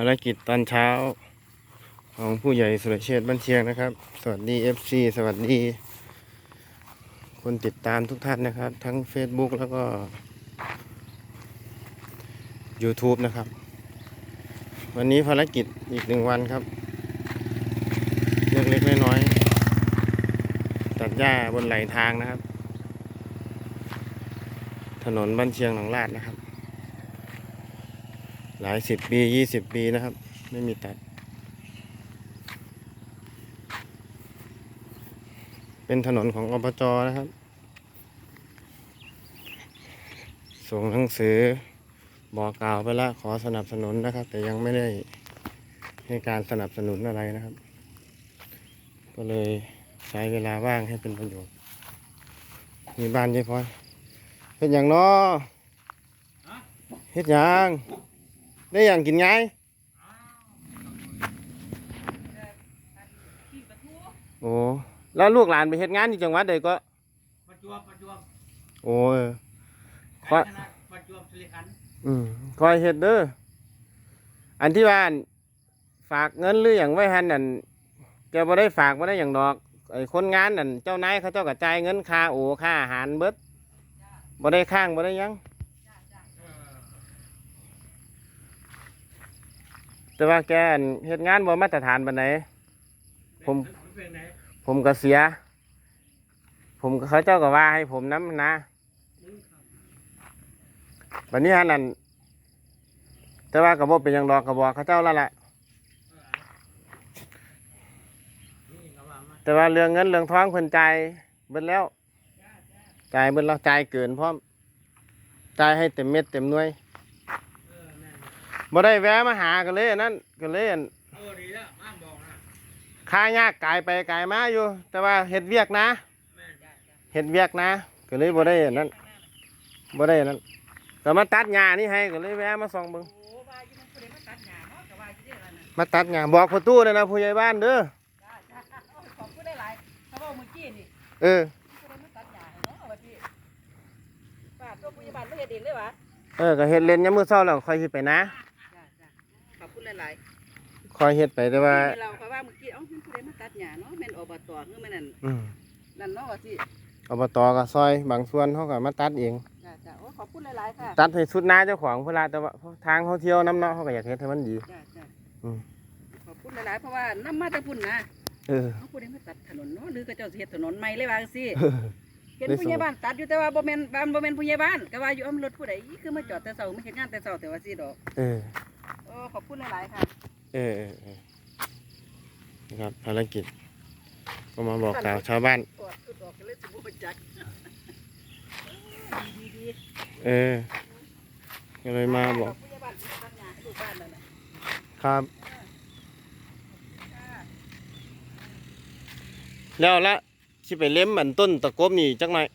ภารกิจตอนเช้า ของผู้ใหญ่สุรเชษฐ์บันเชียงนะครับ สวัสดี FC สวัสดี คนติดตามทุกท่านนะครับ ทั้ง Facebook แล้วก็ YouTube นะครับ วันนี้ภารกิจอีกหนึ่งวันครับ เล็กๆน้อยๆตัดหญ้าบนไหลทางนะครับ ถนนบ้านเชียงหนองลาดนะครับ หลายสิบปียี่สิบปีนะครับ ไม่มีตัด เป็นถนนของอบจนะครับ ส่งหนังสือบอกกล่าวไปแล้วขอสนับสนุนนะครับ แต่ยังไม่ได้ให้การสนับสนุนอะไรนะครับ ก็เลยใช้เวลาว่างให้เป็นประโยชน์ มีบ้านยอะพอยเฮ็ดอย่างเนาะเฮ็ดอย่าง ได้อย่างกินไงโอ้แล้วลูกหลานไปเฮ็ดงานที่จังหวัดใดก็ประจวบประจวบโอ้ยกาญจนประจวบสิริขันธ์อืมคอยเฮ็ดเด้ออันที่ว่าอั่นฝากเงินหรืออย่างไว้หันนั่นแกบ่ได้ฝากบ่ได้อย่างดอกไอ้คนงานนั่นเจ้านายเขาเจ้าก็จ่ายเงินค่าโอค่าอาหารเบิดบ่ได้ข้างบ่ได้หยัง เออ แต่ว่าแกอั่นเฮ็ดงานบ่มาตรฐานปานใดผมเป็นไหนผมก็เสีย ผมก็เขาเจ้าก็ว่าให้ผมน้ำนะมึงครับบัดนี้หันนั่นแต่ว่าก็บ่เป็นหยังดอกก็บอกเขาเจ้าแล้วล่ะเออนี่ก็ว่ามาแต่ว่าเรื่องเงินเรื่องทองเพิ่นจ่ายเบิดแล้วจ่ายเบิดแล้วจ่ายเกินพร้อมจ่ายให้เต็มเม็ดเต็มหน่วยเออแม่น บ่ได้แวะมาหากันเลยอันนั้นก็เลยอันเออดีแล้วมาบอกนะค่ายากกายไปกายมาอยู่ แต่ว่าเฮ็ดเวียกนะแม่นเฮ็ดเวียกนะก็เลยบ่ได้อันนั้นบ่ได้อันนั้นก็มาตัดหญ้านี่ให้ก็เลยแวะมาส่องเบิ่งโอ้ว่าอยู่มันบ่ได้มาตัดหญ้าเนาะก็ว่าอยู่เด้อล่ะน่ะมาตัดหญ้าบอกประตูเลยนะผู้ใหญ่บ้านเด้อจ้าจ้าโอ้ยขอบคุณหลายๆถ้าเว้าเมื่อกี้นี่เออบ่ได้มาตัดหญ้าให้เนาะว่าพี่ป้าตัวผู้ใหญ่บ้านบ่เฮ็ดเองเลยวะ เออก็เฮ็ดเล่นยามมื้อเช้าแล้วค่อยสิไปนะ จ้าจ้าขอบคุณ หลายค่อยเฮ็ดไปแต่ๆว่าที่เราก็ว่าเมื่อกี้เอ้ามันผู้ใดมาตัดหญ้าเนาะแม่นอบตคือแม่นนั่นอืมนั่นเนาะว่าสิอบตก็ซอยบางส่วนเขาก็มาตัดเอง จ้าจ้าโอ้ขอบคุณหลายๆค่ะตัดให้สุดหน้าเจ้าของเวลาแต่ว่าทางเขาเที่ยวน้ำเนาะเขาก็อยากเฮ็ดให้มันดี จ้าจ้าอืม ขอบคุณหลายๆเพราะว่านํมาแต่พุ่นนะเออเฮาผู้ใดมาตัดถนนเนาะหรือก็เจ้าสิเฮ็ดถนนใหม่เลยว่าจังซี่เออเห็นได้ผู้ใหญ่บ้านตัดอยู่แต่ว่าบ่แม่นบ้านบ่แม่นผู้ใหญ่บ้านก็ว่าอยู่อ้อมรถผู้ใดอีคือมาจอดแต่เช้ามาเฮ็ดงานแต่เช้าแต่ว่าสิดอก เออโอ้ ขอบคุณหลาย ๆ ค่ะเออเออเออนะครับภารกิจ ก็มาบอกกล่าวชาวบ้านกอดคือดอกก็เลยสิบ่รู้จักดีดีเออ ก็เลยมาบอก ผู้ใหญ่บ้านตัดหญ้าให้ลูกบ้านนั่นน่ะครับ แล้วละสิไปเล็มอันต้นตะกบนี่จักหน่อย